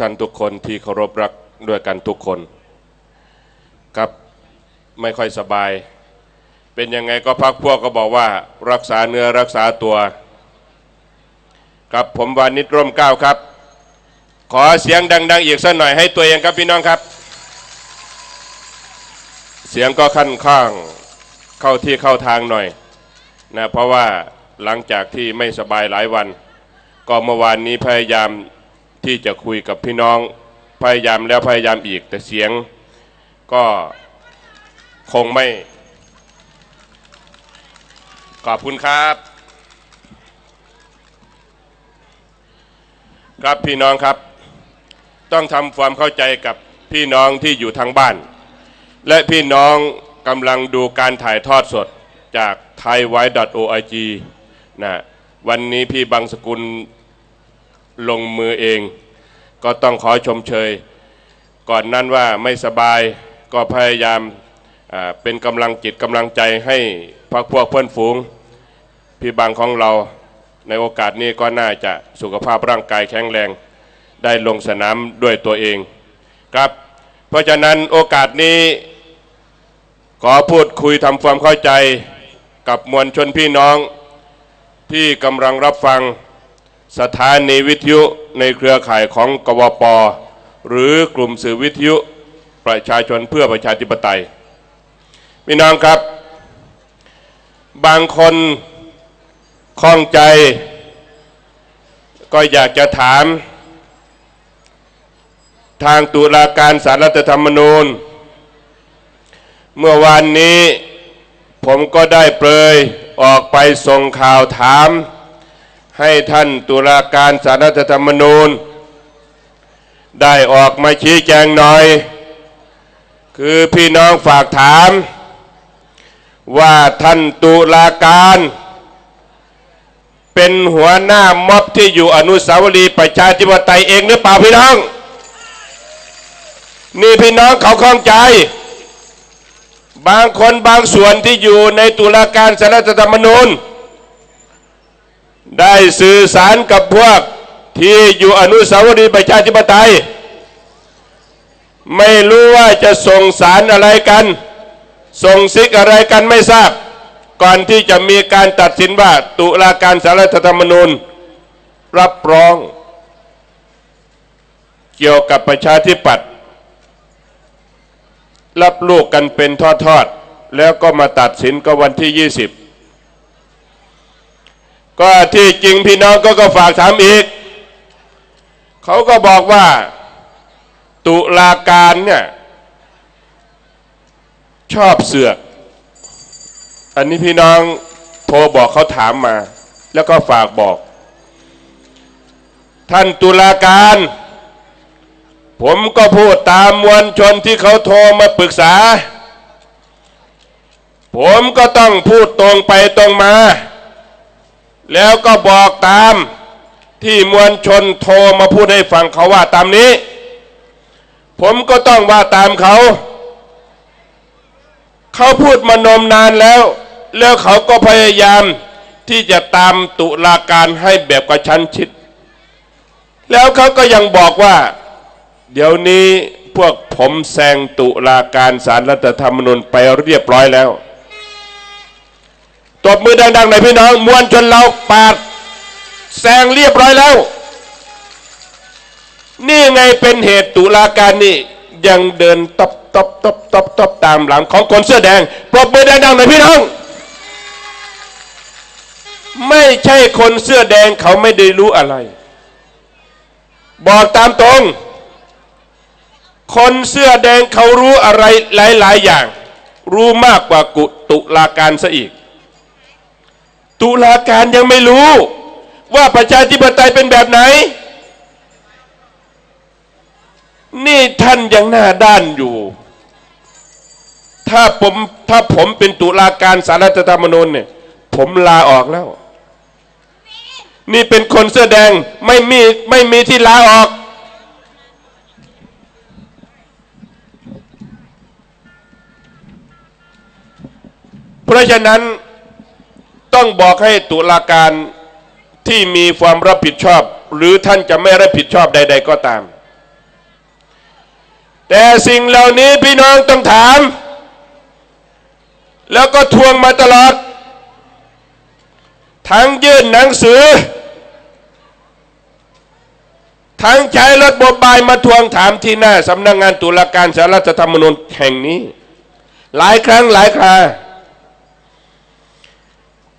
ท่านทุกคนที่เคารพรักด้วยกันทุกคน ครับไม่ค่อยสบาย เป็นยังไงก็พักพวกก็บอกว่ารักษาเนื้อรักษาตัว ครับผมวานิชร่มเก้าครับ ขอเสียงดัง ๆ อีกสักหน่อยให้ตัวเองครับพี่น้องครับ เสียงก็ขั้นข้างเข้าที่เข้าทางหน่อยนะเพราะว่าหลังจากที่ไม่สบายหลายวัน ก็เมื่อวานนี้พยายาม ที่จะคุยกับพี่น้องพยายามแล้วพยายามอีก แต่เสียงก็คงไม่ ขอบคุณครับ ครับพี่น้องครับ ต้องทำความเข้าใจกับพี่น้องที่อยู่ทางบ้าน และพี่น้องกำลังดูการถ่ายทอดสดจาก thaiwai.org นะวันนี้พี่บางสกุล ลงมือเอง ก็ต้องขอชมเชย ก่อนนั้นว่าไม่สบายก็พยายามเป็นกำลังจิตกำลังใจให้พักพวกเพื่อนฝูง พี่บางของเราในโอกาสนี้ก็น่าจะสุขภาพร่างกายแข็งแรง ได้ลงสนามด้วยตัวเองครับ เพราะฉะนั้นโอกาสนี้ขอพูดคุยทำความเข้าใจกับมวลชนพี่น้องที่กำลังรับฟัง สถานีวิทยุในเครือข่ายของกวป หรือกลุ่มสื่อวิทยุประชาชนเพื่อประชาธิปไตยพี่น้องครับ บางคนข้องใจ ก็อยากจะถาม ทางตุลาการสารรัฐธรรมนูญ เมื่อวานนี้ผมก็ได้เปรยออกไปส่งข่าวถาม ให้ท่านตุลาการสารรัฐธรรมนูญ ได้ออกมาชี้แจงหน่อย คือพี่น้องฝากถาม ว่าท่านตุลาการ เป็นหัวหน้าม็อบที่อยู่อนุสาวรีย์ประชาธิปไตยเองหรือเปล่าพี่น้อง นี่พี่น้องเขาข้องใจ บางคนบางส่วนที่อยู่ในตุลาการสารรัฐธรรมนูญ ได้สื่อสารกับพวกที่อยู่อนุสาวรีย์ประชาธิปไตย ไม่รู้ว่าจะส่งสารอะไรกัน ส่งซิกอะไรกันไม่ทราบ ก่อนที่จะมีการตัดสินว่าตุลาการสารรัฐธรรมนูญ รับรอง เกี่ยวกับประชาธิปัตย์รับลูกกันเป็นทอดๆ แล้วก็มาตัดสินก็วันที่ 20 ก็ที่จริงพี่น้องก็ก็ฝากถามอีก เขาก็บอกว่า ตุลาการเนี่ย ชอบเสือก อันนี้พี่น้องโทรบอกเขาถามมา แล้วก็ฝากบอก ท่านตุลาการ ผมก็พูดตามมวลชนที่เขาโทรมาปรึกษา ผมก็ต้องพูดตรงไปตรงมา แล้วก็บอกตามที่มวลชนโทรมาพูดให้ฟังเขาว่าตามนี้ ผมก็ต้องว่าตามเขา เขาพูดมานมนานแล้ว แล้วเขาก็พยายามที่จะตามตุลาการให้แบบกระชั้นชิด แล้วเขาก็ยังบอกว่า เดี๋ยวนี้พวกผมแซงตุลาการสารรัฐธรรมนูญไปเรียบร้อยแล้ว ตบมือดังๆหน่อยพี่น้องมวลชนเราปาดแซงเรียบร้อยแล้ว นี่ไงเป็นเหตุตุลาการนี่ยังเดินตบตบตบตบตบตามหลังของคนเสื้อแดงปรบมือดังๆหน่อยพี่น้อง ไม่ใช่คนเสื้อแดงเขาไม่ได้รู้อะไร บอกตามตรง คนเสื้อแดงเขารู้อะไรหลาย ๆ อย่าง รู้มากกว่ากุตุลาการซะอีก ตุลาการยังไม่รู้ ว่าประชาธิปไตยเป็นแบบไหน นี่ท่านยังหน้าด้านอยู่ ถ้าผมถ้าผมเป็นตุลาการสารรัฐธรรมนูญเนี่ย ผมลาออกแล้ว นี่เป็นคนเสื้อแดงไม่มีไม่มีที่ลาออกเพราะฉะนั้น ต้องบอกให้ตุลาการที่มีความรับผิดชอบ หรือท่านจะไม่รับผิดชอบใด ๆ ก็ตาม แต่สิ่งเหล่านี้พี่น้องต้องถาม แล้วก็ทวงมาตลอด ทั้งยื่นหนังสือ ทั้งใช้รถบบายมาทวงถามที่หน้าสำนักงงานตุลาการสารรัฐธรรมนูญแห่งนี้ หลายครั้งหลายครา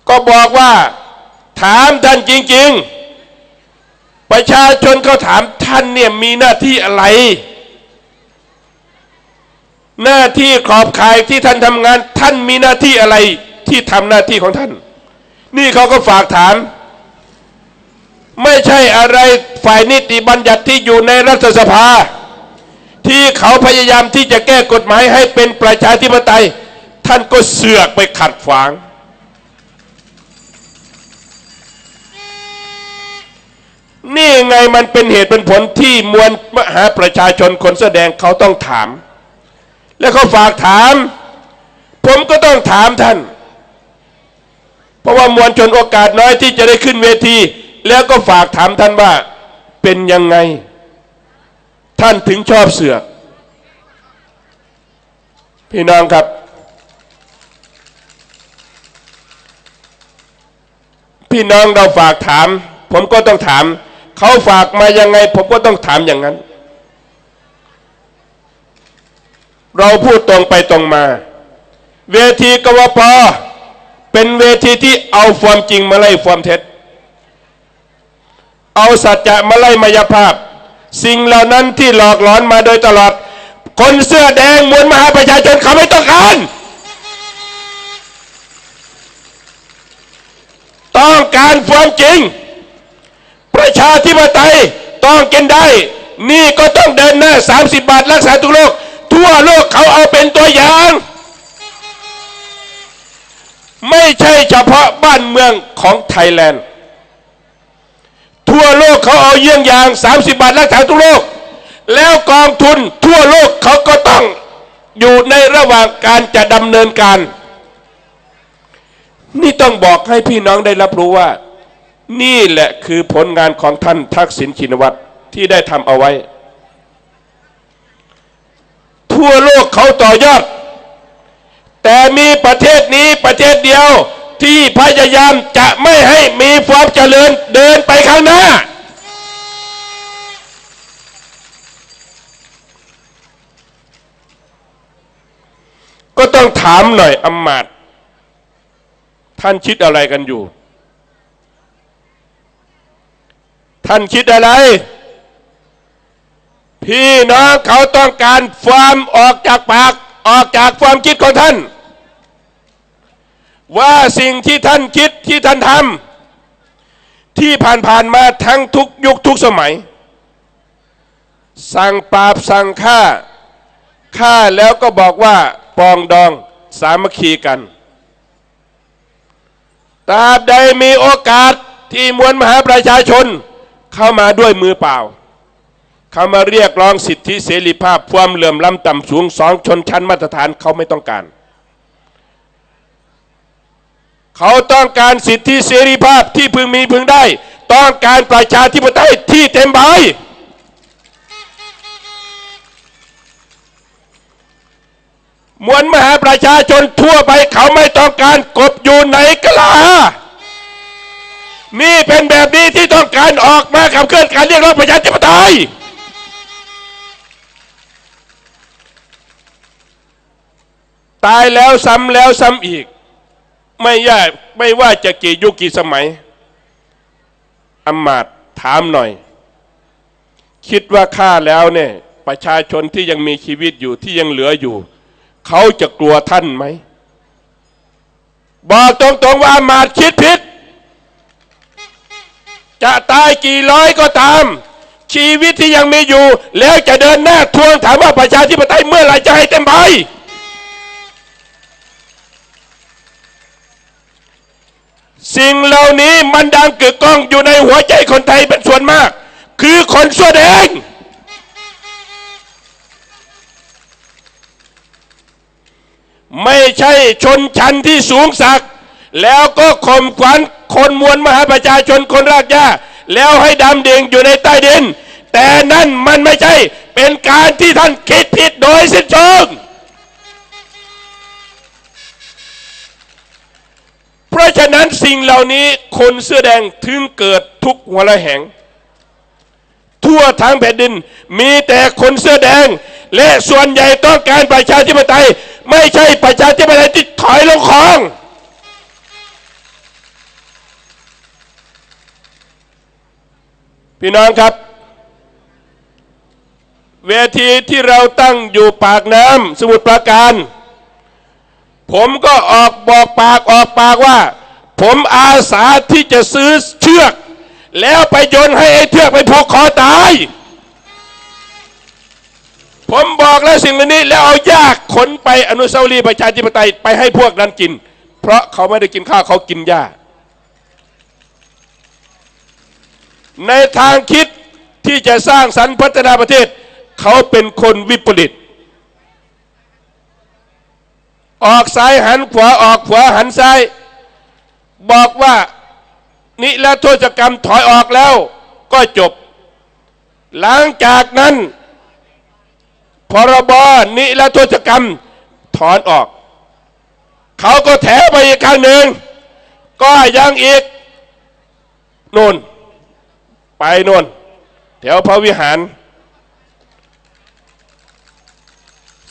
ก็บอกว่า ถามท่านจริง ๆ ประชาชนเขาถามท่านเนี่ยมีหน้าที่อะไร หน้าที่ขอบขายที่ท่านทำงาน ท่านมีหน้าที่อะไรที่ทำหน้าที่ของท่าน นี่เขาก็ฝากถาม ไม่ใช่อะไรฝ่ายนิติบัญญัติที่อยู่ในรัฐสภา ที่เขาพยายามที่จะแก้กฎหมายให้เป็นประชาธิปไตย ท่านก็เสือกไปขัดขวาง นี่ไงมันเป็นเหตุเป็นผลที่มวลมหาประชาชนคนแสดงเขาต้องถาม แล้วเขาฝากถาม ผมก็ต้องถามท่าน เพราะว่ามวลชนโอกาสน้อยที่จะได้ขึ้นเวที แล้วก็ฝากถามท่านว่าเป็นยังไง ท่านถึงชอบเสือกพี่น้องครับ พี่น้องเราฝากถาม ผมก็ต้องถาม เขาฝากมายังไง ผมก็ต้องถามอย่างนั้น เราพูดตรงไปตรงมา เวทีกวปเป็นเวทีที่เอาความจริงมาไล่ความเท็จ เอาสัจจะมาไล่มายาภาพ สิ่งเหล่านั้นที่หลอกหลอนมาโดยตลอด คนเสื้อแดงมวลมหาประชาชนเขาไม่ต้องการต้องการความจริง ประชาธิปไตยต้องกินได้ นี่ก็ต้องเดินหน้า 30 บาทรักษาทุกโรคทั่วโลกเขาเอาเป็นตัวอย่าง ไม่ใช่เฉพาะบ้านเมืองของไทยแลนด์ ทั่วโลกเขาเอาเยี่ยงอย่าง 30 บาทรักษาทุกโรคแล้วกองทุนทั่วโลกเขาก็ต้องอยู่ในระหว่างการจะดำเนินการ นี่ต้องบอกให้พี่น้องได้รับรู้ว่า นี่แหละคือผลงานของท่านทักษิณชินวัตรที่ได้ทำเอาไว้ ทั่วโลกเขาต่อยอด แต่มีประเทศนี้ประเทศเดียวที่พยายามจะไม่ให้มีความเจริญเดินไปข้างหน้า ก็ต้องถามหน่อยอำมาตย์ท่านคิดอะไรกันอยู่ ท่านคิดอะไร พี่น้องเขาต้องการความออกจากปากออกจากความคิดของท่าน ว่าสิ่งที่ท่านคิดที่ท่านทำที่ผ่านๆมาทั้งทุกยุคทุกสมัย สั่งปราบสั่งฆ่าฆ่าแล้วก็บอกว่าปองดองสามัคคีกันตราบใดมีโอกาสที่มวลมหาประชาชน เข้ามาด้วยมือเปล่า เข้ามาเรียกร้องสิทธิเสรีภาพความเหลื่อมล้ำต่ำสูงสองชนชั้นมาตรฐานเขาไม่ต้องการ เขาต้องการสิทธิเสรีภาพที่พึงมีพึงได้ ต้องการประชาธิปไตยที่เต็มใบมวลมหาประชาชนทั่วไปเขาไม่ต้องการกบอยู่ในกะลา นี่เป็นแบบนี้ที่ต้องการออกมาขับเคลื่อนการเรียกร้องประชาธิปไตยตายแล้วซ้ำแล้วซ้ำอีก ไม่ยากไม่ว่าจะกี่ยุคกี่สมัยอำมาตย์ถามหน่อย คิดว่าฆ่าแล้วเนี่ย ประชาชนที่ยังมีชีวิตอยู่ที่ยังเหลืออยู่ เขาจะกลัวท่านไหม บอกตรงๆว่าอำมาตย์คิดผิด จะตายกี่ร้อยก็ตาม ชีวิตที่ยังมีอยู่ แล้วจะเดินหน้าทวงถามว่าประชาธิปไตยเมื่อไหร่จะให้เต็มใบสิ่งเหล่านี้มันดังกึกก้องอยู่ในหัวใจคนไทยเป็นส่วนมาก คือคนเสื้อแดงไม่ใช่ชนชั้นที่สูงสัก แล้วก็ข่มขวัญ คนมวลมหาประชาชนคนรากหญ้าแล้วให้ดำดิ่งอยู่ในใต้ดิน แต่นั่นมันไม่ใช่เป็นการที่ท่านคิดผิดโดยสิ้นเชิงเพราะฉะนั้นสิ่งเหล่านี้คนเสื้อแดงถึงเกิดทุกหัวละแหง ทั่วทั้งแผ่นดินมีแต่คนเสื้อแดง และส่วนใหญ่ต้องการประชาธิปไตย ไม่ใช่ประชาธิปไตยที่ถอยลงคลอง พี่น้องครับ เวทีที่เราตั้งอยู่ปากน้ำสมุทรปราการ ผมก็ออกบอกปากออกปากว่า ผมอาสาที่จะซื้อเชือก แล้วไปโยนให้ไอ้เชือกไปผูกคอตาย ผมบอกแล้วสิ่งนี้แล้วเอายากขนไปอนุสาวรีย์ประชาธิปไตยไปให้พวกนั้นกิน เพราะเขาไม่ได้กินข้าวเขากินหญ้า ในทางคิดที่จะสร้างสรรค์พัฒนาประเทศ เขาเป็นคนวิปริต ออกซ้ายหันขวาออกขวาหันซ้าย บอกว่านิรโทษกรรมถอยออกแล้วก็จบ หลังจากนั้น พรบนิรโทษกรรมถอนออก เขาก็แถไปอีกครั้งหนึ่ง ก็ยังอีกโน่น ไปน่นแถวพระวิหาร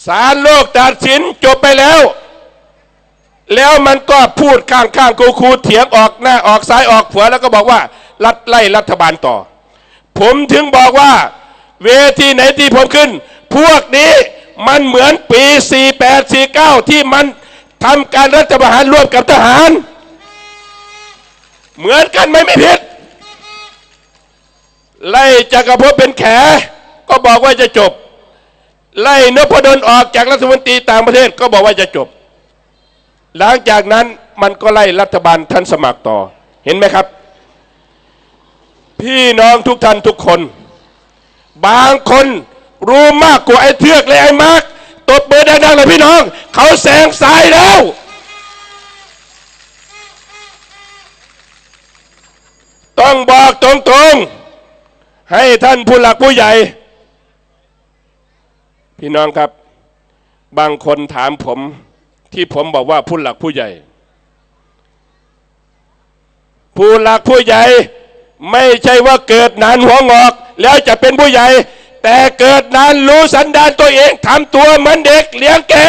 ศาลโลกตัดสินจบไปแล้ว แล้วมันก็พูดข้างข้างๆกูคูเถียงออกหน้าออกซ้ายออกขวาแล้วก็บอกว่า รัฐไล่รัฐบาลต่อ ผมถึงบอกว่า เวทีไหนที่ผมขึ้น พวกนี้มันเหมือนปี 48 49 ที่มันทำการรัฐประหารร่วมกับทหาร เหมือนกันไหมไม่ผิด ไล่จักรภพเป็นแข ก็บอกว่าจะจบ ไล่นพดลออกจากรัฐมนตรีต่างประเทศก็บอกว่าจะจบ หลังจากนั้นมันก็ไล่รัฐบาลท่านสมัครต่อเห็นไหมครับ พี่น้องทุกท่านทุกคน บางคนรู้มากกว่าไอ้เทือกเลยไอ้มาร์กตบเบอร์ดังๆเลยพี่น้อง เขาแสงสายแล้วต้องบอกตรงๆ ให้ท่านผู้หลักผู้ใหญ่ พี่น้องครับ บางคนถามผมที่ผมบอกว่าผู้หลักผู้ใหญ่ ผู้หลักผู้ใหญ่ ไม่ใช่ว่าเกิดนานหัวงอก แล้วจะเป็นผู้ใหญ่ แต่เกิดนานรู้สันดานตัวเองทำตัวเหมือนเด็กเลี้ยงแกะ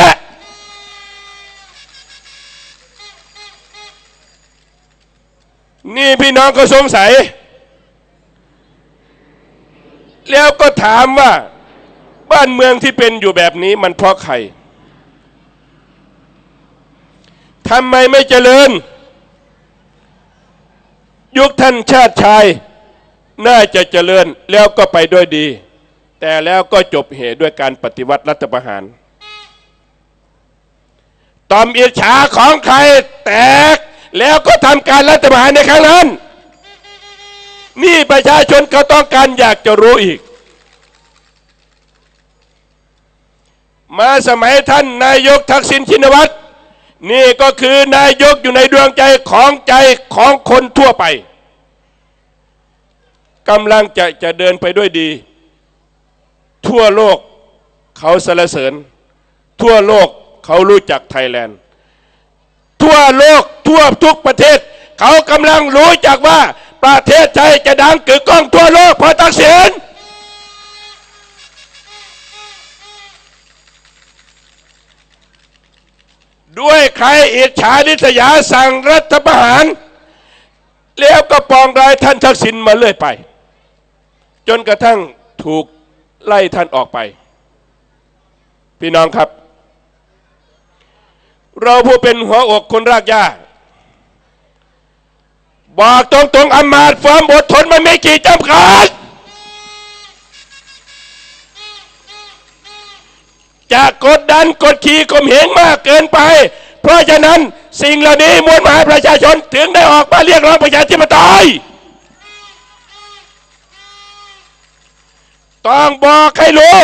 นี่พี่น้องก็สงสัย แล้วก็ถามว่าบ้านเมืองที่เป็นอยู่แบบนี้มันเพราะใครทำไมไม่เจริญ ยุคท่านชาติชาย น่าจะเจริญแล้วก็ไปด้วยดี แต่แล้วก็จบเหตุด้วยการปฏิวัติรัฐประหารตอมอิจฉาของใครแตกแล้วก็ทำการรัฐประหารในครั้งนั้น นี่ประชาชนเขาต้องการอยากจะรู้อีก มาสมัยท่านนายกทักษิณชินวัตรนี่ก็คือนายกอยู่ในดวงใจของใจของคนทั่วไปกำลังจะจะเดินไปด้วยดี ทั่วโลกเขาสรรเสริญ ทั่วโลกเขารู้จักไทยแลนด์ ทั่วโลกทั่วทุกประเทศ เขากำลังรู้จักว่า ประเทศไทยจะดังกึกก้องทั่วโลกเพราะทักษิณด้วยใครอิจฉาริษยาสั่งรัฐประหาร แล้วก็ปองรายท่านทักษิณมาเรื่อยไป จนกระทั่งถูกไล่ท่านออกไป พี่น้องครับ เราผู้เป็นหัวอกคนรากหญ้า บอกตรงๆอำมาตย์ความอดทนมันไม่กี่จำกัดจะกดดันกดขี่ข่มเหงมากเกินไป เพราะฉะนั้นสิ่งเหล่านี้มวลมหาประชาชนถึงได้ออกมาเรียกร้องประชาธิปไตยต้องบอกให้รู้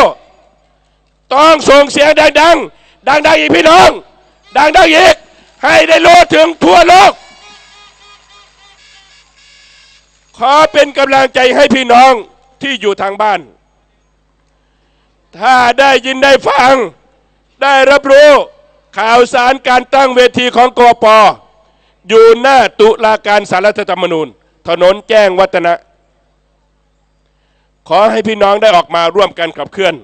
ต้องส่งเสียงดังๆ ดังๆอีกพี่น้อง ดังๆอีกให้ได้รู้ถึงทั่วโลก อเป็นกำลังใจให้พี่น้องที่อยู่ทางบ้าน ถ้าได้ยินได้ฟัง ได้รับรู้ข่าวสารการตั้งเวทีของกอปออยู่หน้าตุลาการสารรัฐธรรมนูญ ถนนแจ้งวัฒนะ ขอให้พี่น้องได้ออกมาร่วมกันขับเคลื่อน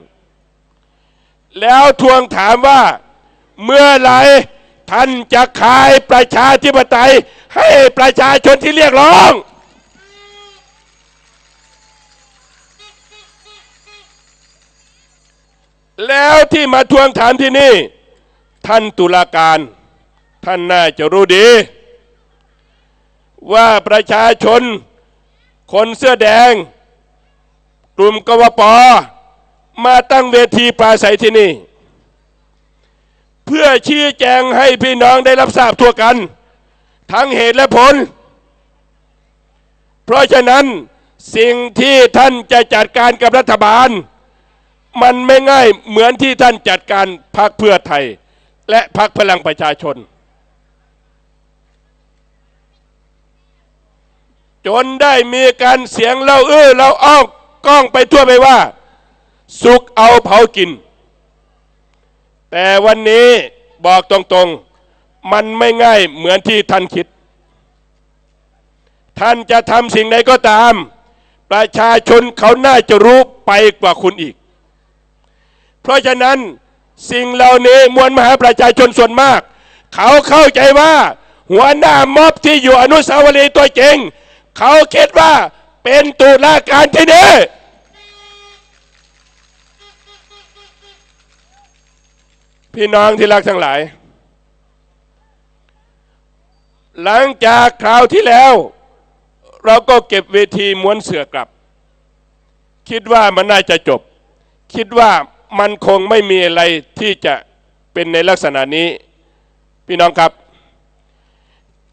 แล้วทวงถามว่าเมื่อไรท่านจะขายประชาธิปไตยให้ประชาชนที่เรียกร้อง แล้วที่มาทวงถามที่นี่ ท่านตุลาการ ท่านน่าจะรู้ดี ว่าประชาชน คนเสื้อแดง กลุ่มกวปมาตั้งเวทีปราศัยที่นี่ เพื่อชี้แจงให้พี่น้องได้รับทราบทั่วกัน ทั้งเหตุและผล เพราะฉะนั้นสิ่งที่ท่านจะจัดการกับรัฐบาล มันไม่ง่ายเหมือนที่ท่านจัดการพรรคเพื่อไทย และพรรคพลังประชาชน จนได้มีการเสียงเล่าอื้อเล่าอ้องกล้องไปทั่วไปว่า สุกเอาเผากิน แต่วันนี้บอกตรงๆ มันไม่ง่ายเหมือนที่ท่านคิด ท่านจะทำสิ่งใดก็ตาม ประชาชนเขาน่าจะรู้ไปกว่าคุณอีก เพราะฉะนั้นสิ่งเหล่านี้มวลมหาประชาชนส่วนมาก เขาเข้าใจว่า หัวหน้าม็อบที่อยู่อนุสาวรีย์ตัวจริง เขาคิดว่าเป็นตุลาการที่นี่พี่น้องที่รักทั้งหลาย หลังจากคราวที่แล้ว เราก็เก็บเวทีม้วนเสือกลับ คิดว่ามันน่าจะจบ คิดว่า มันคงไม่มีอะไรที่จะเป็นในลักษณะนี้ พี่น้องครับ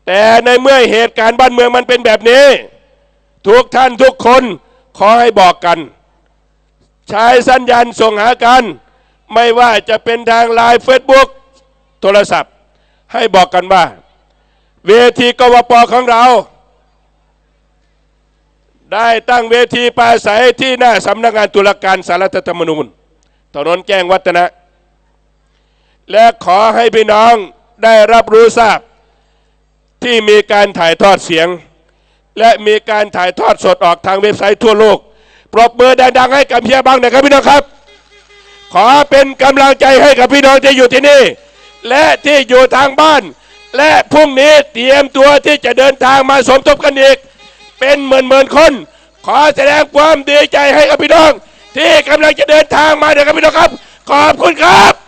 แต่ในเมื่อเหตุการณ์บ้านเมืองมันเป็นแบบนี้ ทุกท่านทุกคนขอให้บอกกัน ใช้สัญญาณส่งหากัน ไม่ว่าจะเป็นทางไลน์เฟซบุ๊กโทรศัพท์ ให้บอกกันว่า เวทีกวปของเรา ได้ตั้งเวทีปราศัยที่หน้าสำนักงานตุลาการสารรัฐธรรมนูญ ถนนแจ้งวัฒนะ และขอให้พี่น้องได้รับรู้ทราบ ที่มีการถ่ายทอดเสียง และมีการถ่ายทอดสดออกทางเว็บไซต์ทั่วโลก ปรบมือดังๆให้กับเฮียบังหน่อยครับพี่น้องครับ ขอเป็นกำลังใจให้กับพี่น้องที่อยู่ที่นี่ และที่อยู่ทางบ้าน และพรุ่งนี้เตรียมตัวที่จะเดินทางมาสมทบกันอีก เป็นหมื่นๆคน ขอแสดงความดีใจให้กับพี่น้อง ที่กำลังจะเดินทางมาเดี๋ยวครับพี่น้องครับ ขอบคุณครับ